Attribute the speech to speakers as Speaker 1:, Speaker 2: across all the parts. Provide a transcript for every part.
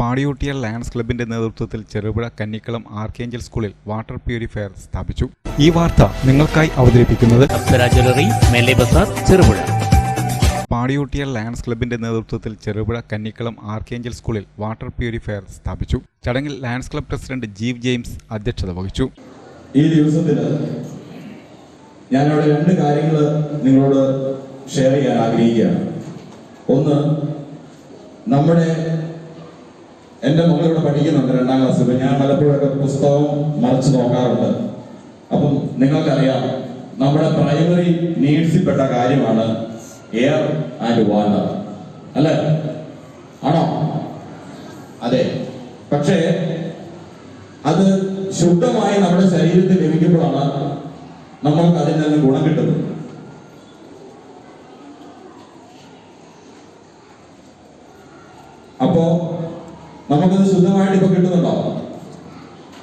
Speaker 1: പാടിയൂട്ടിയ lions ക്ലബിന്റെ നേതൃത്വത്തിൽ Cherupuzha Kannikkalam archangel സ്കൂളിൽ വാട്ടർ പ്യൂരിഫയർ സ്ഥാപിച്ചു. ഈ വാർത്ത നിങ്ങൾക്കായി അവതരിപ്പിക്കുന്നത്
Speaker 2: ചെറുപുഴ
Speaker 1: പാടിയൂട്ടിയ ലയൺസ് ക്ലബിന്റെ നേതൃത്വത്തിൽ ചെറുപുഴ കന്നിക്കളം ആർക്കേഞ്ചൽ സ്കൂളിൽ വാട്ടർ പ്യൂരിഫയർ സ്ഥാപിച്ചു. ചടങ്ങിൽ Lions Club president Jeev James അധ്യക്ഷത വഹിച്ചു.
Speaker 3: ഈ ദിവസത്തിൽ ഞാനിവിടെ രണ്ട് കാര്യങ്ങൾ നിങ്ങളോട് ഷെയർ ചെയ്യാൻ ആഗ്രഹിക്കുകയാണ്. ഒന്ന് നമ്മുടെ എന്റെ മകളോട് പഠിക്കുന്നുണ്ട് രണ്ടാം ക്ലാസ്. ഇപ്പം ഞാൻ പലപ്പോഴൊക്കെ പുസ്തകവും മറിച്ച് നോക്കാറുണ്ട്. അപ്പം നിങ്ങൾക്കറിയാം നമ്മുടെ പ്രൈമറി നീഡ്സിൽപ്പെട്ട കാര്യമാണ് എയർ ആൻഡ് വാട്ടർ അല്ലേ? ആണോ? അതെ. പക്ഷേ അത് ശുദ്ധമായി നമ്മുടെ ശരീരത്തിൽ ലഭിക്കുമ്പോഴാണ് നമ്മൾക്ക് അതിൽ നിന്ന് ഗുണം കിട്ടുന്നത് അപ്പോ നമുക്കത് ശുദ്ധമായിട്ട് ഇപ്പൊ കിട്ടുന്നുണ്ടോ?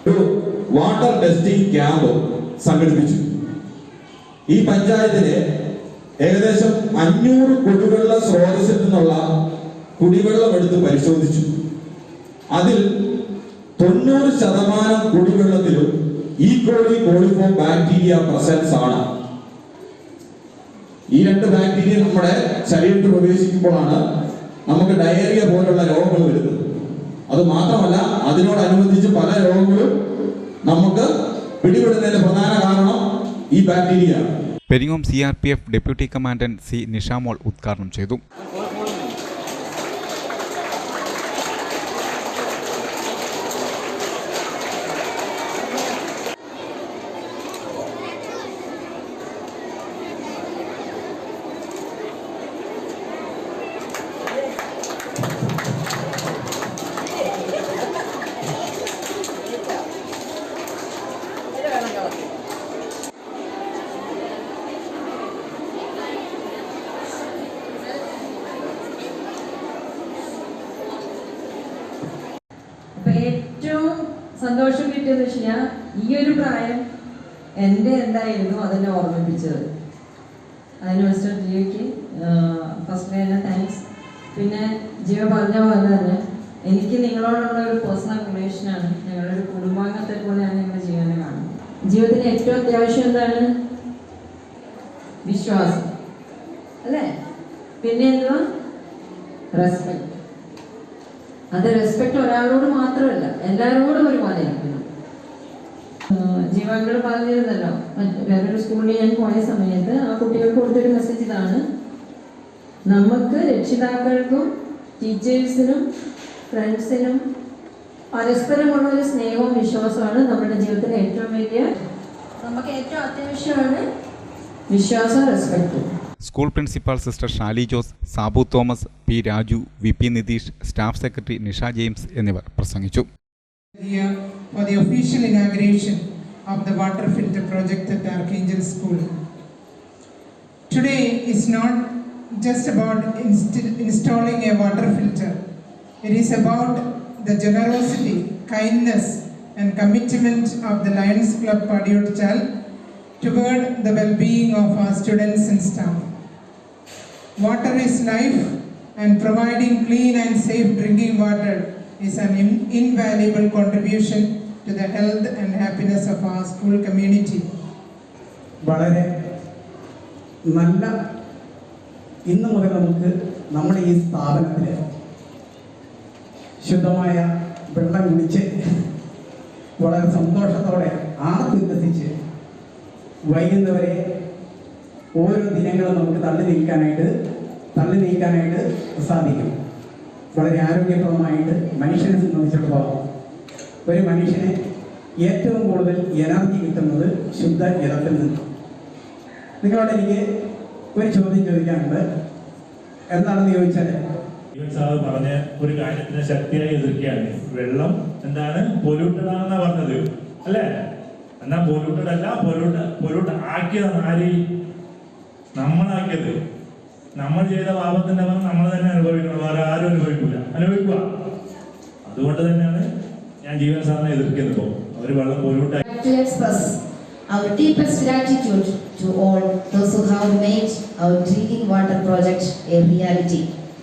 Speaker 3: ഒരു വാട്ടർ ടെസ്റ്റിംഗ് ക്യാമ്പ് സംഘടിപ്പിച്ചു. ഈ പഞ്ചായത്തിലെ ഏകദേശം അഞ്ഞൂറ് കുടിവെള്ള സ്രോതസ്സിൽ നിന്നുള്ള കുടിവെള്ളം എടുത്ത് പരിശോധിച്ചു. അതിൽ തൊണ്ണൂറ് ശതമാനം കുടിവെള്ളത്തിലും ഈ കോളി കോളിഫോം ബാക്ടീരിയ പ്രസൻസ് ആണ്. ഈ രണ്ട് ബാക്ടീരിയ നമ്മുടെ ശരീരത്തിൽ പ്രവേശിക്കുമ്പോഴാണ് നമുക്ക് ഡയറിയ പോലുള്ള രോഗങ്ങൾ വരുന്നത്. അത് മാത്രമല്ല അതിനോടനുബന്ധിച്ച് പല രോഗങ്ങളും നമുക്ക് പിടിപെടുന്നതിന്റെ പ്രധാന കാരണം ഈ bacteria.
Speaker 1: Peringome C R P F deputy commandant C Nishamol ഉദ്ഘാടനം ചെയ്തു
Speaker 4: അപ്പൊ ഏറ്റവും സന്തോഷം കിട്ടിയെന്ന് വെച്ച് കഴിഞ്ഞാൽ ഈ ഒരു പ്രായം എന്റെ എന്തായിരുന്നു അതെന്നെ ഓർമ്മിപ്പിച്ചത്. അതിന് മിസ്റ്റർ ജിയോയ്ക്ക് ഫസ്റ്റ് തന്നെ താങ്ക്സ് പിന്നെ ജിയോ പറഞ്ഞ പോലെ തന്നെ എനിക്ക് നിങ്ങളോടുള്ള ഒരു പേഴ്സണൽ റിലേഷനാണ് ഞങ്ങളുടെ ഒരു കുടുംബാംഗത്തെ പോലെയാണ് ഞങ്ങൾ ജീവനെ കാണുന്നത്. ജീവിതത്തിന് ഏറ്റവും അത്യാവശ്യം എന്താണ്? വിശ്വാസം. അല്ലേ? പിന്നെ എന്തുവാ? റെസ്പെക്ട് അത് റെസ്പെക്ട് ഒരാളോട് മാത്രമല്ല എല്ലാവരോടും ഒരുപോലെയാക്കണം ജീവാക്കൾ പറഞ്ഞിരുന്നല്ലോ വേറൊരു സ്കൂളിൽ ഞാൻ പോയ സമയത്ത് ആ കുട്ടികൾക്ക് കൊടുത്തൊരു മെസ്സേജ് ഇതാണ് നമുക്ക് രക്ഷിതാക്കൾക്കും ടീച്ചേഴ്സിനും ഫ്രണ്ട്സിനും പരസ്പരമുള്ള ഒരു സ്നേഹവും വിശ്വാസമാണ് നമ്മുടെ ജീവിതത്തിലെ ഏറ്റവും വലിയ നമുക്ക് ഏറ്റവും അത്യാവശ്യമാണ് വിശ്വാസം റെസ്പെക്റ്റും
Speaker 1: school principal sister Shali Jose Sabu Thomas P Raju V P Nithish staff secretary Nisha James എന്നിവർ പ്രസംഗിച്ചു
Speaker 5: of the water filter project at Archangel School. Today is not just about inst- installing a water filter, it is about the generosity, kindness, and commitment of the Lions Club Padiyotchal toward the well being of our students and staff. Water is life, and providing clean and safe drinking water is an in- invaluable contribution to the health and happiness of our school community.
Speaker 6: വളരെ നല്ല ഇന്ന് നമുക്ക് നമ്മുടെ ഈ സ്ഥാപനത്തിൽ ശുദ്ധമായ വെള്ളം കുടിച്ച് വളരെ സന്തോഷത്തോടെ ആർത്തുല്ലസിച്ച് വൈകുന്നവരെ ഓരോ ദിനങ്ങളും നമുക്ക് തള്ളി നീക്കാനായിട്ട് തള്ളി നീക്കാനായിട്ട് സാധിക്കും. വളരെ ആരോഗ്യപ്രദമായിട്ട് മനുഷ്യനെ സംബന്ധിച്ചിടത്തോളം ഒരു മനുഷ്യന് ഏറ്റവും കൂടുതൽ എനർജി കിട്ടുന്നത് ശുദ്ധ ജലത്തിൽ നിന്ന് നിങ്ങളോട് എനിക്ക് ഒരു ചോദ്യം ചോദിക്കാനുണ്ട്. എന്താണെന്ന് ചോദിച്ചാൽ
Speaker 7: സാറ് പറഞ്ഞ ഒരു കാര്യത്തിനെ ശക്തിയായി എതിർക്കുകയാണ്. വെള്ളം എന്താണ്? പൊല്യൂട്ടഡ് ആണെന്നാ പറഞ്ഞത്. അല്ലേ? എന്നാ പൊലൂട്ടഡ് അല്ല പൊലൂട്ട് പൊലൂട്ട് ആക്കിയതാണ് ആര്? നമ്മളാക്കിയത്. നമ്മൾ ചെയ്ത പാപത്തിന്റെ ഫലം നമ്മൾ തന്നെ അനുഭവിക്കണം. വേറെ ആരും അനുഭവിക്കില്ല അനുഭവിക്കുക. അതുകൊണ്ട് തന്നെയാണ് ഞാൻ ജീവൻ സാറിനെ എതിർക്കുന്നത് ഇപ്പോൾ അവർ വെള്ളം
Speaker 8: express our deepest gratitude to all those who have made our drinking water project a reality.